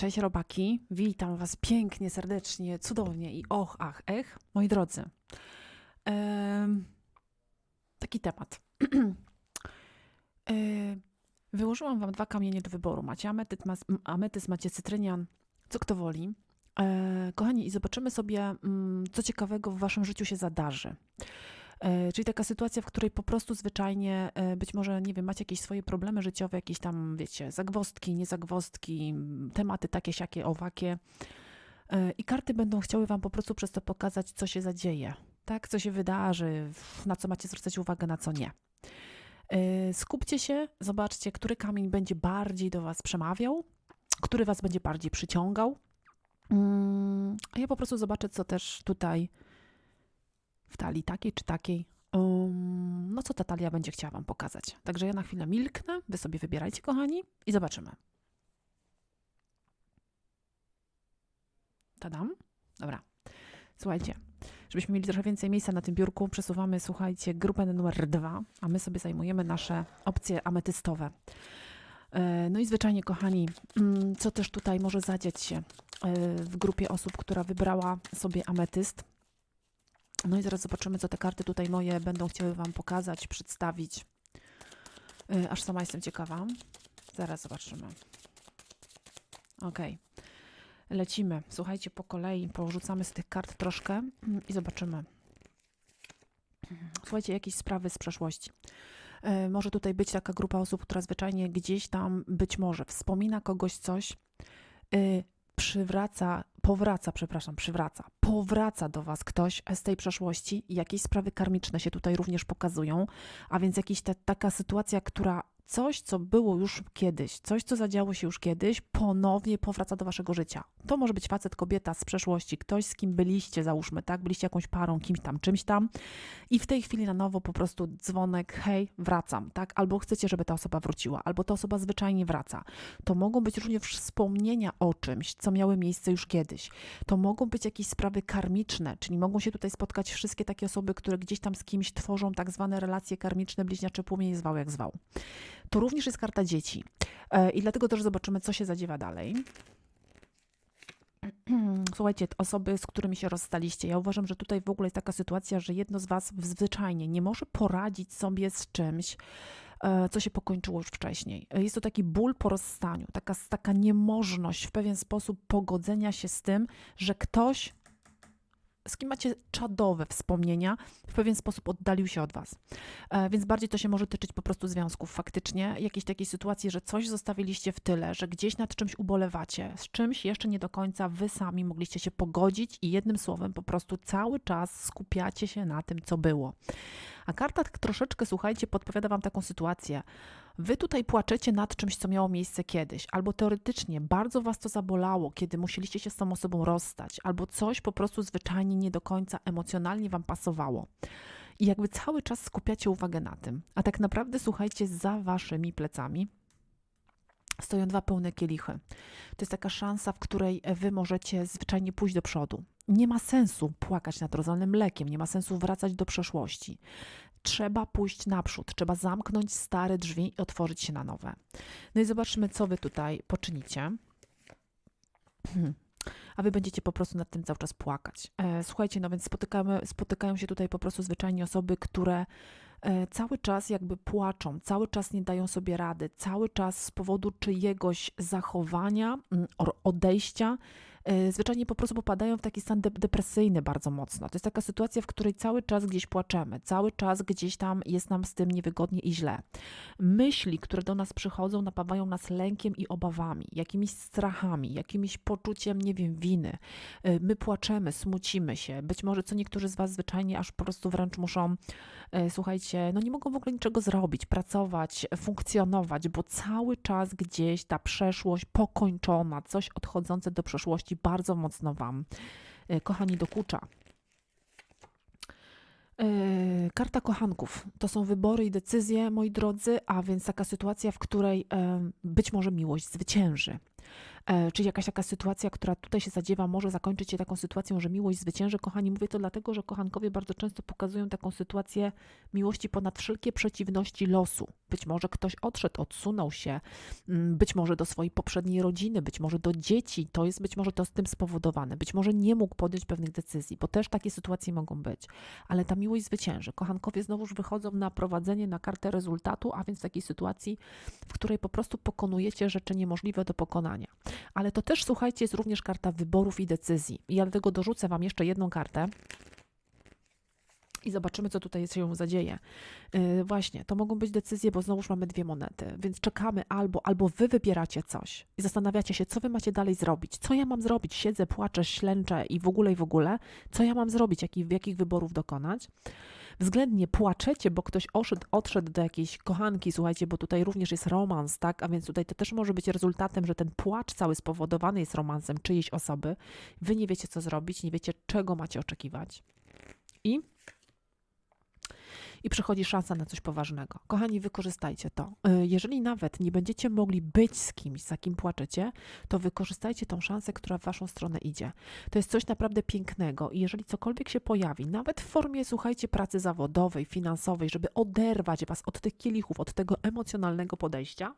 Cześć robaki, witam Was pięknie, serdecznie, cudownie i och, ach, ech, moi drodzy. Em, taki temat. E, Wyłożyłam Wam dwa kamienie do wyboru. Macie ametyt, ametyst, macie cytrynian, co kto woli. E, kochani, i zobaczymy sobie, mm, co ciekawego w Waszym życiu się zadarzy. E, Czyli taka sytuacja, w której po prostu zwyczajnie, e, być może, nie wiem, macie jakieś swoje problemy życiowe, jakieś tam, wiecie, zagwozdki, niezagwozdki, m, tematy takie, siakie, owakie. E, I karty będą chciały Wam po prostu przez to pokazać, co się zadzieje, tak? Co się wydarzy, na co macie zwracać uwagę, na co nie. Skupcie się, zobaczcie, który kamień będzie bardziej do Was przemawiał, który Was będzie bardziej przyciągał. Mm, A ja po prostu zobaczę, co też tutaj w talii takiej czy takiej. Um, no co ta talia będzie chciała Wam pokazać. Także ja na chwilę milknę, Wy sobie wybierajcie, kochani, i zobaczymy. Tadam? Dobra. Słuchajcie, żebyśmy mieli trochę więcej miejsca na tym biurku, przesuwamy, słuchajcie, grupę numer dwa, a my sobie zajmujemy nasze opcje ametystowe. E, No i zwyczajnie, kochani, mm, co też tutaj może zadziać się e, w grupie osób, która wybrała sobie ametyst. No i zaraz zobaczymy, co te karty tutaj moje będą chciały Wam pokazać, przedstawić. E, Aż sama jestem ciekawa. Zaraz zobaczymy. Okej. Lecimy. Słuchajcie, po kolei porzucamy z tych kart troszkę i zobaczymy. Słuchajcie, jakieś sprawy z przeszłości. E, Może tutaj być taka grupa osób, która zwyczajnie gdzieś tam być może wspomina kogoś coś, y, przywraca, powraca, przepraszam, przywraca, powraca do Was ktoś z tej przeszłości jakieś sprawy karmiczne się tutaj również pokazują, a więc jakaś ta, taka sytuacja, która coś, co było już kiedyś, coś, co zadziało się już kiedyś, ponownie powraca do Waszego życia. To może być facet, kobieta z przeszłości, ktoś, z kim byliście, załóżmy, tak, byliście jakąś parą, kimś tam, czymś tam i w tej chwili na nowo po prostu dzwonek, hej, wracam, tak, albo chcecie, żeby ta osoba wróciła, albo ta osoba zwyczajnie wraca. To mogą być również wspomnienia o czymś, co miały miejsce już kiedyś. To mogą być jakieś sprawy karmiczne, czyli mogą się tutaj spotkać wszystkie takie osoby, które gdzieś tam z kimś tworzą tak zwane relacje karmiczne, bliźniacze płomień zwał jak zwał. To również jest karta dzieci. E, I dlatego też zobaczymy, co się zadziewa dalej. Słuchajcie, osoby, z którymi się rozstaliście, ja uważam, że tutaj w ogóle jest taka sytuacja, że jedno z Was zwyczajnie nie może poradzić sobie z czymś, e, co się pokończyło już wcześniej. E, Jest to taki ból po rozstaniu, taka, taka niemożność w pewien sposób pogodzenia się z tym, że ktoś, z kim macie czadowe wspomnienia, w pewien sposób oddalił się od Was. E, Więc bardziej to się może tyczyć po prostu związków faktycznie, jakiejś takiej sytuacji, że coś zostawiliście w tyle, że gdzieś nad czymś ubolewacie, z czymś jeszcze nie do końca Wy sami mogliście się pogodzić i jednym słowem po prostu cały czas skupiacie się na tym, co było. A karta tak troszeczkę, słuchajcie, podpowiada Wam taką sytuację. Wy tutaj płaczecie nad czymś, co miało miejsce kiedyś, albo teoretycznie bardzo Was to zabolało, kiedy musieliście się z tą osobą rozstać, albo coś po prostu zwyczajnie nie do końca emocjonalnie Wam pasowało. I jakby cały czas skupiacie uwagę na tym. A tak naprawdę, słuchajcie, za Waszymi plecami stoją dwa pełne kielichy. To jest taka szansa, w której Wy możecie zwyczajnie pójść do przodu. Nie ma sensu płakać nad rozlanym mlekiem, nie ma sensu wracać do przeszłości. Trzeba pójść naprzód, trzeba zamknąć stare drzwi i otworzyć się na nowe. No i zobaczmy, co Wy tutaj poczynicie. A Wy będziecie po prostu nad tym cały czas płakać. E, Słuchajcie, no więc spotykamy, spotykają się tutaj po prostu zwyczajnie osoby, które e, cały czas jakby płaczą, cały czas nie dają sobie rady, cały czas z powodu czyjegoś zachowania, mm, odejścia, zwyczajnie po prostu popadają w taki stan de- depresyjny bardzo mocno. To jest taka sytuacja, w której cały czas gdzieś płaczemy, cały czas gdzieś tam jest nam z tym niewygodnie i źle. Myśli, które do nas przychodzą, napawają nas lękiem i obawami, jakimiś strachami, jakimś poczuciem, nie wiem, winy. E, My płaczemy, smucimy się. Być może co niektórzy z Was zwyczajnie aż po prostu wręcz muszą, e, słuchajcie, no nie mogą w ogóle niczego zrobić, pracować, funkcjonować, bo cały czas gdzieś ta przeszłość pokończona, coś odchodzące do przeszłości bardzo mocno Wam, e, kochani, dokucza. E, Karta kochanków to są wybory i decyzje, moi drodzy, a więc taka sytuacja, w której e, być może miłość zwycięży. Czyli jakaś taka sytuacja, która tutaj się zadziewa, może zakończyć się taką sytuacją, że miłość zwycięży. Kochani, mówię to dlatego, że kochankowie bardzo często pokazują taką sytuację miłości ponad wszelkie przeciwności losu. Być może ktoś odszedł, odsunął się, mm, być może do swojej poprzedniej rodziny, być może do dzieci. To jest być może to z tym spowodowane. Być może nie mógł podjąć pewnych decyzji, bo też takie sytuacje mogą być. Ale ta miłość zwycięży. Kochankowie znowuż wychodzą na prowadzenie, na kartę rezultatu, a więc takiej sytuacji, w której po prostu pokonujecie rzeczy niemożliwe do pokonania. Ale to też, słuchajcie, jest również karta wyborów i decyzji. I ja dlatego dorzucę Wam jeszcze jedną kartę. I zobaczymy, co tutaj się zadzieje. Yy, właśnie, to mogą być decyzje, bo znowuż mamy dwie monety, więc czekamy albo, albo wy wybieracie coś i zastanawiacie się, co wy macie dalej zrobić. Co ja mam zrobić? Siedzę, płaczę, ślęczę i w ogóle i w ogóle. Co ja mam zrobić? Jaki, jakich wyborów dokonać? względnie płaczecie, bo ktoś odszedł, odszedł do jakiejś kochanki, słuchajcie, bo tutaj również jest romans, tak? A więc tutaj to też może być rezultatem, że ten płacz cały spowodowany jest romansem czyjejś osoby. Wy nie wiecie, co zrobić, nie wiecie, czego macie oczekiwać. I i przychodzi szansa na coś poważnego. Kochani, wykorzystajcie to. Y, jeżeli nawet nie będziecie mogli być z kimś, za kim płaczecie, to wykorzystajcie tą szansę, która w waszą stronę idzie. To jest coś naprawdę pięknego i jeżeli cokolwiek się pojawi, nawet w formie, słuchajcie, pracy zawodowej, finansowej, żeby oderwać was od tych kielichów, od tego emocjonalnego podejścia,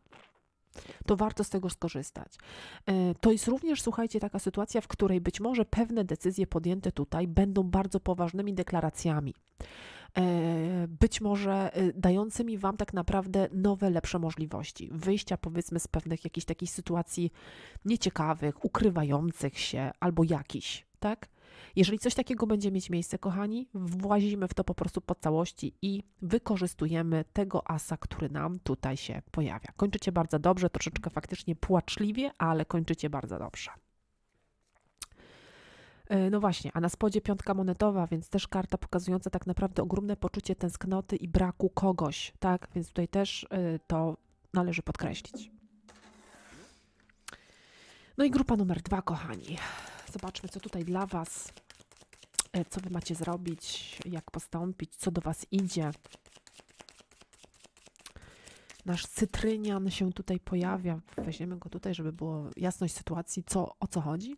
to warto z tego skorzystać. Y, to jest również, słuchajcie, taka sytuacja, w której być może pewne decyzje podjęte tutaj będą bardzo poważnymi deklaracjami. E, być może e, dającymi Wam tak naprawdę nowe, lepsze możliwości wyjścia, powiedzmy, z pewnych jakichś takich sytuacji nieciekawych, ukrywających się albo jakichś, tak? Jeżeli coś takiego będzie mieć miejsce, kochani, włazimy w to po prostu po całości i wykorzystujemy tego asa, który nam tutaj się pojawia. Kończycie bardzo dobrze, troszeczkę faktycznie płaczliwie, ale kończycie bardzo dobrze. E, no właśnie, a na spodzie piątka monetowa, więc też karta pokazująca tak naprawdę ogromne poczucie tęsknoty i braku kogoś, tak? Więc tutaj też e, to należy podkreślić. No i grupa numer dwa, kochani. Zobaczmy, co tutaj dla Was, e, co Wy macie zrobić, jak postąpić, co do Was idzie. Nasz cytrynian się tutaj pojawia. Weźmiemy go tutaj, żeby było jasność sytuacji, co, o co chodzi.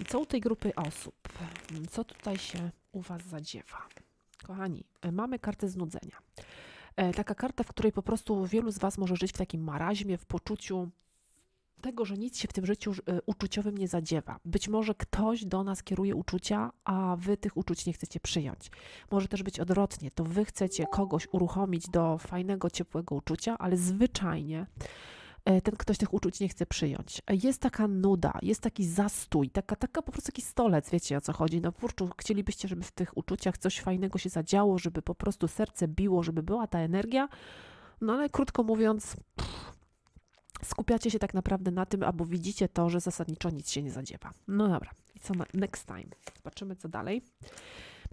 I co u tej grupy osób? Co tutaj się u Was zadziewa? Kochani, e, mamy kartę znudzenia. E, taka karta, w której po prostu wielu z Was może żyć w takim maraźmie, w poczuciu tego, że nic się w tym życiu e, uczuciowym nie zadziewa. Być może ktoś do nas kieruje uczucia, a Wy tych uczuć nie chcecie przyjąć. Może też być odwrotnie, to Wy chcecie kogoś uruchomić do fajnego, ciepłego uczucia, ale zwyczajnie ten ktoś tych uczuć nie chce przyjąć. E, jest taka nuda, jest taki zastój, taka, taka po prostu taki stolec, wiecie o co chodzi. No kurczę, chcielibyście, żeby w tych uczuciach coś fajnego się zadziało, żeby po prostu serce biło, żeby była ta energia, no ale krótko mówiąc, pff, skupiacie się tak naprawdę na tym, albo widzicie to, że zasadniczo nic się nie zadziewa. No dobra, i co next time? Zobaczymy, co dalej.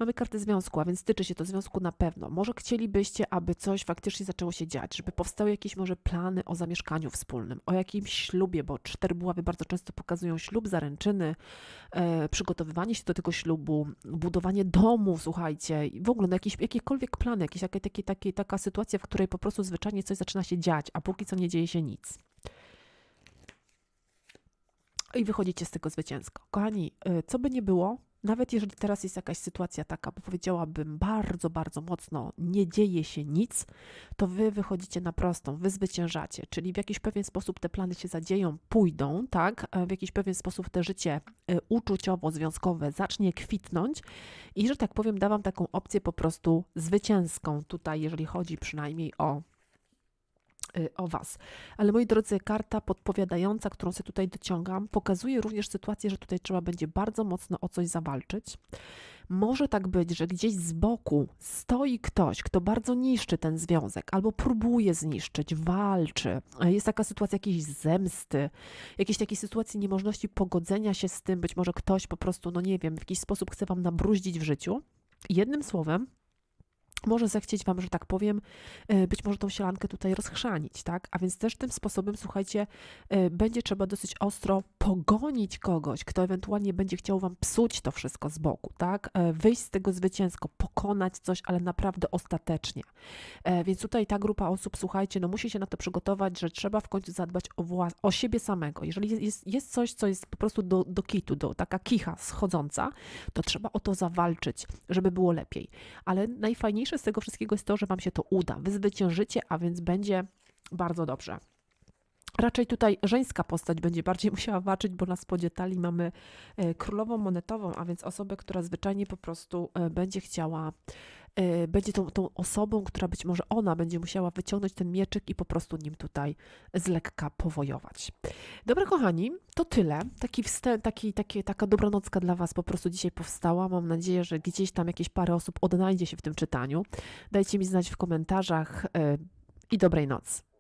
Mamy kartę związku, a więc tyczy się to związku na pewno. Może chcielibyście, aby coś faktycznie zaczęło się dziać, żeby powstały jakieś może plany o zamieszkaniu wspólnym, o jakimś ślubie, bo cztery buławy bardzo często pokazują ślub, zaręczyny, e, przygotowywanie się do tego ślubu, budowanie domu, słuchajcie, w ogóle no jakieś, jakiekolwiek plany, jakieś takie, takie, takie, taka sytuacja, w której po prostu zwyczajnie coś zaczyna się dziać, a póki co nie dzieje się nic i wychodzicie z tego zwycięsko. Kochani, e, co by nie było, nawet jeżeli teraz jest jakaś sytuacja taka, bo powiedziałabym bardzo, bardzo mocno, nie dzieje się nic, to wy wychodzicie na prostą, wy zwyciężacie, czyli w jakiś pewien sposób te plany się zadzieją, pójdą, tak? E, w jakiś pewien sposób te życie e, uczuciowo-związkowe zacznie kwitnąć i, że tak powiem, dawam taką opcję po prostu zwycięską tutaj, jeżeli chodzi przynajmniej o o Was. Ale moi drodzy, karta podpowiadająca, którą sobie tutaj dociągam, pokazuje również sytuację, że tutaj trzeba będzie bardzo mocno o coś zawalczyć. Może tak być, że gdzieś z boku stoi ktoś, kto bardzo niszczy ten związek, albo próbuje zniszczyć, walczy. Jest taka sytuacja jakiejś zemsty, jakiejś takiej sytuacji niemożności pogodzenia się z tym, być może ktoś po prostu, no nie wiem, w jakiś sposób chce Wam nabruździć w życiu. Jednym słowem, może zechcieć Wam, że tak powiem, e, być może tą sielankę tutaj rozchrzanić, tak? A więc też tym sposobem, słuchajcie, e, będzie trzeba dosyć ostro pogonić kogoś, kto ewentualnie będzie chciał wam psuć to wszystko z boku, tak? E, Wyjść z tego zwycięsko, pokonać coś, ale naprawdę ostatecznie. Więc tutaj ta grupa osób, słuchajcie, no musi się na to przygotować, że trzeba w końcu zadbać o, włas- o siebie samego. Jeżeli jest, jest coś, co jest po prostu do, do kitu, do taka kicha schodząca, to trzeba o to zawalczyć, żeby było lepiej. Ale najfajniejsze z tego wszystkiego jest to, że wam się to uda. Wy zwyciężycie, a więc będzie bardzo dobrze. Raczej tutaj żeńska postać będzie bardziej musiała walczyć, bo na spodzie talii mamy e, królową monetową, a więc osobę, która zwyczajnie po prostu e, będzie chciała, będzie tą, tą osobą, która być może ona będzie musiała wyciągnąć ten mieczyk i po prostu nim tutaj z lekka powojować. Dobra, kochani, to tyle. Taki wstęp, taki, taki, taka dobranocka dla Was po prostu dzisiaj powstała. Mam nadzieję, że gdzieś tam jakieś parę osób odnajdzie się w tym czytaniu. Dajcie mi znać w komentarzach e, i dobrej nocy.